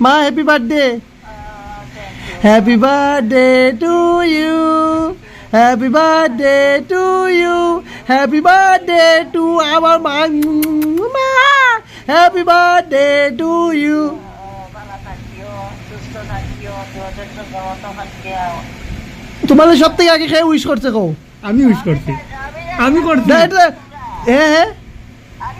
মা happy birthday happy birthday to you happy birthday to you happy birthday to আমার মা মা happy birthday to you তোমাদের সব থেকে আগে খেয়ে উইশ করছে কও? আমি উইশ করছি। আমি করছি। হ্যাঁ হ্যাঁ।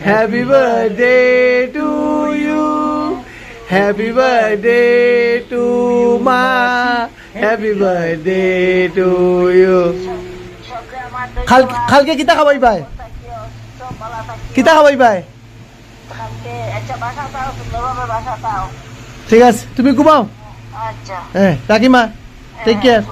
Happy birthday to you. Happy birthday to Ma. Happy birthday to you. খালকে কিতা খাবাই ভাই কিতা খাবাই ভাই ঠিক আছে তুমি ঘুমাও হ্যাঁ রাখি মা টেক কেয়ার